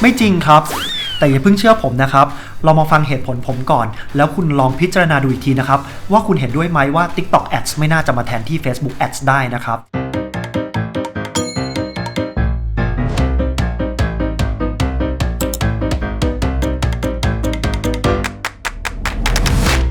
ไม่จริงครับ แต่อย่าเพิ่งเชื่อผมนะครับเรามาฟังเหตุผลผมก่อน แล้วคุณลองพิจารณาดูอีกทีนะครับ ว่าคุณเห็นด้วยไหมว่า TikTok Ads ไม่น่าจะมาแทนที่ Facebook Ads ได้นะครับ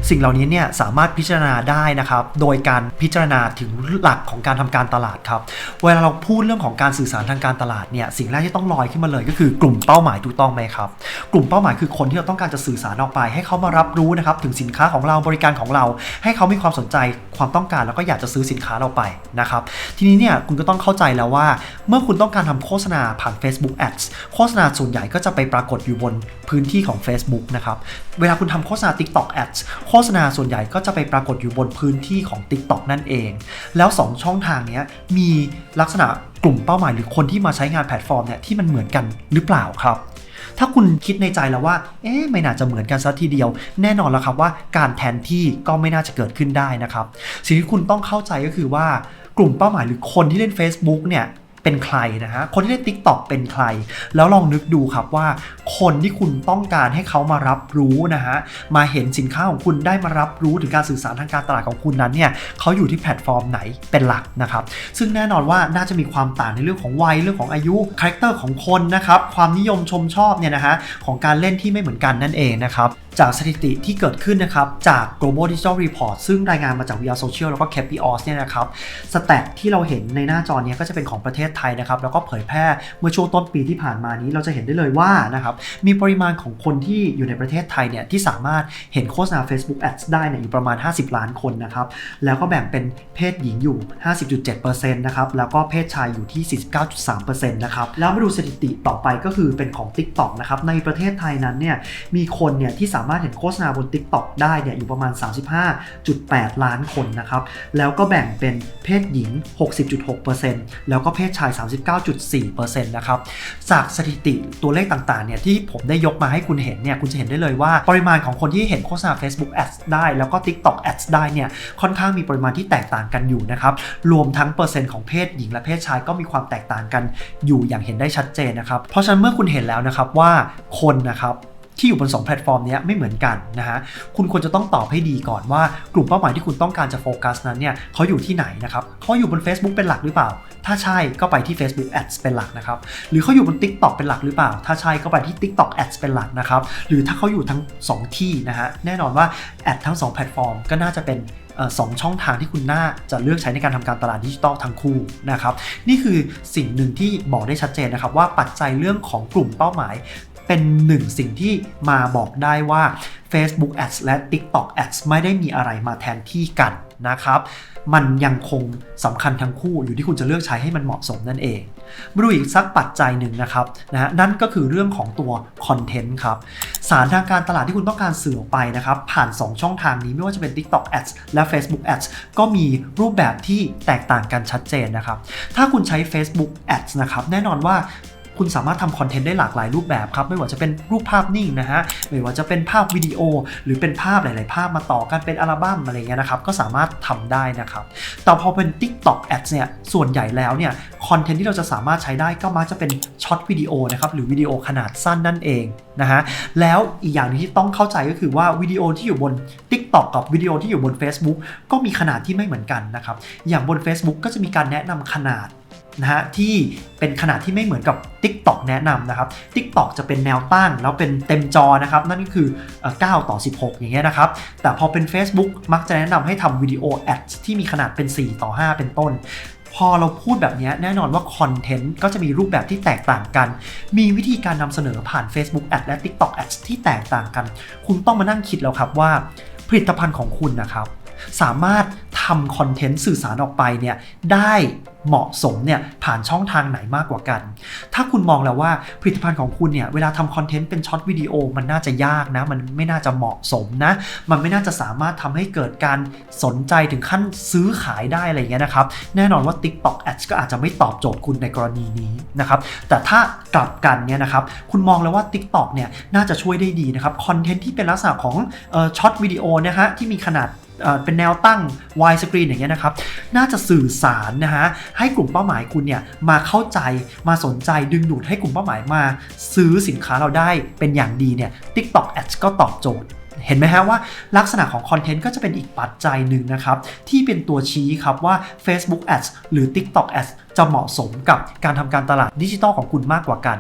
สิ่งเหล่านี้เนี่ยสามารถพิจารณาได้นะครับ โดยการพิจารณาถึงหลักของการทำการตลาดครับ เวลาเราพูดเรื่องของการสื่อสารทางการตลาดเนี่ยสิ่งแรกที่ต้องลอยขึ้นมาเลย ก็คือกลุ่มเป้าหมายถูกต้องไหมครับ กลุ่มเป้าหมายคือคนที่เราต้องการจะสื่อสารออกไป ให้เขามารับรู้นะครับถึงสินค้าของเราบริการของเรา ให้เขามีความสนใจความต้องการแล้วก็อยากจะซื้อสินค้าเราไปนะครับ ทีนี้เนี่ยคุณก็ต้องเข้าใจแล้วว่า เมื่อคุณต้องการทำโฆษณาผ่าน Facebook Ads โฆษณาส่วนใหญ่ก็จะไปปรากฏอยู่บนพื้นที่ของ Facebook นะครับ เวลาคุณทำโฆษณา TikTok Ads โฆษณาส่วนใหญ่ก็จะไปปรากฏอยู่บนพื้นที่ของ TikTok นั่นเอง แล้ว 2 ช่องทางนี้มีลักษณะกลุ่มเป้าหมายหรือคนที่มาใช้งานแพลตฟอร์มเนี่ยที่มันเหมือนกันหรือเปล่าครับถ้าคุณคิดในใจแล้วว่า เอ๊ะ ไม่น่าจะเหมือนกันซะทีเดียว แน่นอนแล้วครับว่าการแทนที่ก็ไม่น่าจะเกิดขึ้นได้นะครับ สิ่งที่คุณต้องเข้าใจก็คือว่ากลุ่มเป้าหมายหรือคนที่เล่น Facebook เนี่ย เป็นใครนะฮะคนที่เล่น TikTok เป็นใคร แล้วลองนึกดูครับว่า คนที่คุณต้องการให้เขามารับรู้นะฮะมาเห็นสินค้าของคุณได้มารับรู้ถึงการสื่อสารทางการตลาดของคุณนั้นเนี่ยเขาอยู่ที่แพลตฟอร์มไหนเป็นหลักนะครับ ซึ่งแน่นอนว่าน่าจะมีความต่างในเรื่องของวัยเรื่องของอายุคาแรคเตอร์ของคนนะครับความนิยมชมชอบเนี่ยนะฮะของการเล่นที่ไม่เหมือนกันนั่นเองนะครับจากสถิติที่เกิดขึ้นนะครับจาก global digital report ซึ่งรายงานมาจาก VR social แล้วก็ KPIOS เนี่ยนะครับสแตทที่เราเห็นในหน้าจอเนี้ก็จะเป็นของประเทศไทยนะครับแล้วก็เผยแพร่เมื่อช่วงต้นปีที่ผ่านมานี้เราจะเห็นได้เลยว่านะครับมีปริมาณของคนที่อยู่ในประเทศไทยเนี่ยที่สามารถเห็นโฆษณา Facebook Ads ได้เนี่ยอยู่ประมาณ 50 ล้านคนนะครับแล้วก็แบ่งเป็นเพศหญิงอยู่ 50.7%นะครับแล้วก็เพศชายอยู่ที่ 49.3%นะครับแล้วมาดูสถิติต่อไปก็คือเป็นของ TikTok นะครับในประเทศไทยนั้นเนี่ยมีคนเนี่ยที่สามารถเห็นโฆษณาบน TikTok ได้เนี่ยอยู่ประมาณ 35.8 ล้านคนนะครับแล้วก็แบ่งเป็นเพศหญิง 60.6%แล้วก็เพศชาย39.4%นะครับ จากสถิติตัวเลขต่างๆเนี่ยที่ผมได้ยกมาให้คุณเห็นเนี่ยคุณจะเห็นได้เลยว่า ปริมาณของคนที่เห็นโฆษณา Facebook Ads ได้แล้วก็ TikTok Ads ได้เนี่ยค่อนข้างมีปริมาณที่แตกต่างกันอยู่นะครับ รวมทั้งเปอร์เซ็นต์ของเพศหญิงและเพศชายก็มีความแตกต่างกันอยู่อย่างเห็นได้ชัดเจนนะครับ เพราะฉะนั้นเมื่อคุณเห็นแล้วนะครับว่าคนนะครับ ที่อยู่บน 2 แพลตฟอร์มนี้ไม่เหมือนกันนะฮะ คุณควรจะต้องตอบให้ดีก่อนว่ากลุ่มเป้าหมายที่คุณต้องการจะโฟกัสนั้นเนี่ยเขาอยู่ที่ไหนนะครับเขาอยู่บน Facebook เป็นหลักหรือเปล่า ถ้าใช่ก็ไปที่ Facebook Ads เป็นหลักนะครับ หรือเขาอยู่บน TikTok เป็นหลักหรือเปล่า ถ้าใช่ก็ไปที่ TikTok Ads เป็นหลักนะครับ หรือถ้าเขาอยู่ทั้ง 2 ที่นะฮะ แน่นอนว่าแอดทั้ง 2 แพลตฟอร์มก็น่าจะเป็นสองช่องทางที่คุณน่าจะเลือกใช้ในการทำการตลาดดิจิทัลทั้งคู่นะครับ นี่คือสิ่งหนึ่งที่บอกได้ชัดเจนนะครับว่าปัจจัยเรื่องของกลุ่มเป้าหมาย เป็นหนึ่งสิ่งที่มาบอกได้ว่า Facebook Ads และ TikTok Ads ไม่ได้มีอะไรมาแทนที่กันนะครับ มันยังคงสำคัญทั้งคู่อยู่ที่คุณจะเลือกใช้ให้มันเหมาะสมนั่นเองมาดูอีกสักปัจจัยหนึ่งนะครับนะฮะนั่นก็คือเรื่องของตัวคอนเทนต์ครับสารทางการตลาดที่คุณต้องการสื่อออกไปนะครับ ผ่าน 2 ช่องทางนี้ไม่ว่าจะเป็น TikTok Ads และ Facebook Ads ก็มีรูปแบบที่แตกต่างกันชัดเจนนะครับ ถ้าคุณใช้ Facebook Ads นะครับ แน่นอนว่า คุณสามารถทำคอนเทนต์ได้หลากหลายรูปแบบครับ ไม่ว่าจะเป็นรูปภาพนิ่งนะฮะ ไม่ว่าจะเป็นภาพวิดีโอ หรือเป็นภาพหลาย ๆ ภาพมาต่อกันเป็นอัลบั้มอะไรเงี้ยนะครับ ก็สามารถทำได้นะครับ แต่พอเป็น TikTok Ads เนี่ย ส่วนใหญ่แล้วเนี่ย คอนเทนต์ที่เราจะสามารถใช้ได้ก็มักจะเป็นช็อตวิดีโอนะครับ หรือวิดีโอขนาดสั้นนั่นเองนะฮะ แล้วอีกอย่างที่ต้องเข้าใจก็คือว่าวิดีโอที่อยู่บน TikTok กับวิดีโอที่อยู่บน Facebook ก็มีขนาดที่ไม่เหมือนกันนะครับ อย่างบน Facebook ก็จะมีการแนะนำขนาด นะฮะที่เป็นขนาดที่ไม่เหมือนกับ TikTok แนะนำนะครับ TikTok จะเป็นแนวตั้งแล้วเป็นเต็มจอนะครับ นั่นก็คือ 9 ต่อ 16 อย่างเงี้ยนะครับ แต่พอเป็น Facebook มักจะแนะนำให้ทำวิดีโอแอดที่มีขนาดเป็น 4 ต่อ 5 เป็นต้น พอเราพูดแบบนี้แน่นอนว่าคอนเทนต์ก็จะมีรูปแบบที่แตกต่างกัน มีวิธีการนำเสนอผ่าน Facebook Ad และ TikTok Ad ที่แตกต่างกัน คุณต้องมานั่งคิดแล้วครับว่า ผลิตภัณฑ์ของคุณนะครับสามารถ ทำคอนเทนต์สื่อสารออกไปเนี่ยได้เหมาะสมเนี่ยผ่านช่องทางไหนมากกว่ากัน ถ้าคุณมองแล้วว่าผลิตภัณฑ์ของคุณเนี่ยเวลาทำคอนเทนต์เป็นช็อตวิดีโอมันน่าจะยากนะ มันไม่น่าจะเหมาะสมนะ มันไม่น่าจะสามารถทำให้เกิดการสนใจถึงขั้นซื้อขายได้อะไรเงี้ยนะครับ แน่นอนว่า TikTok Ads ก็อาจจะไม่ตอบโจทย์คุณในกรณีนี้นะครับ แต่ถ้ากลับกันเนี่ยนะครับ คุณมองแล้วว่า TikTok เนี่ยน่าจะช่วยได้ดีนะครับ คอนเทนต์ที่เป็นลักษณะของช็อตวิดีโอนะฮะที่มีขนาด เป็นแนวตั้ง wide screen อย่างเงี้ยนะครับ น่าจะสื่อสารนะฮะ ให้กลุ่มเป้าหมายคุณเนี่ยมาเข้าใจ มาสนใจ ดึงดูดให้กลุ่มเป้าหมายมา ซื้อสินค้าเราได้เป็นอย่างดีเนี่ย TikTok Ads ก็ตอบโจทย์เห็นไหมฮะว่าลักษณะของคอนเทนต์ก็จะเป็นอีกปัจจัยหนึ่งนะครับ ที่เป็นตัวชี้ครับว่า Facebook Ads หรือ TikTok Ads จะเหมาะสมกับการทำการตลาดดิจิทัลของคุณมากกว่ากัน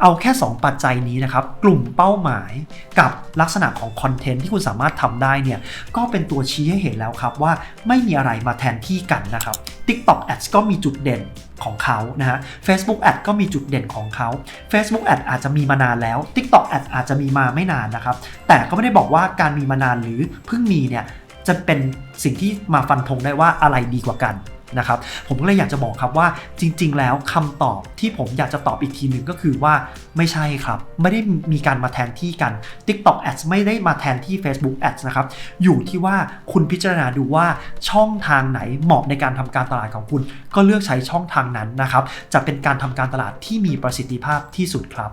เอาแค่ 2 ปัจจัยนี้นะครับ กลุ่มเป้าหมายกับลักษณะของคอนเทนต์ที่คุณสามารถทำได้เนี่ยก็เป็นตัวชี้ให้เห็นแล้วครับว่าไม่มีอะไรมาแทนที่กันนะครับ TikTok Ads ก็มีจุดเด่นของเขานะฮะ Facebook Ad ก็มีจุดเด่นของเขา Facebook Ad อาจจะมีมานานแล้ว TikTok Ad อาจจะมีมาไม่นานนะครับ แต่ก็ไม่ได้บอกว่าการมีมานานหรือเพิ่งมีเนี่ยจะเป็นสิ่งที่มาฟันธงได้ว่าอะไรดีกว่ากัน นะครับผมก็เลยอยากจะบอกครับว่าจริง ๆ แล้วคำตอบที่ผมอยากจะตอบอีกทีหนึ่งก็คือว่าไม่ใช่ครับ ไม่ได้มีการมาแทนที่กัน TikTok Ads ไม่ได้มาแทนที่ Facebook Ads นะครับอยู่ที่ว่าคุณพิจารณาดูว่าช่องทางไหนเหมาะในการทำการตลาดของคุณ ก็เลือกใช้ช่องทางนั้นนะครับจะเป็นการทำการตลาดที่มีประสิทธิภาพที่สุดครับ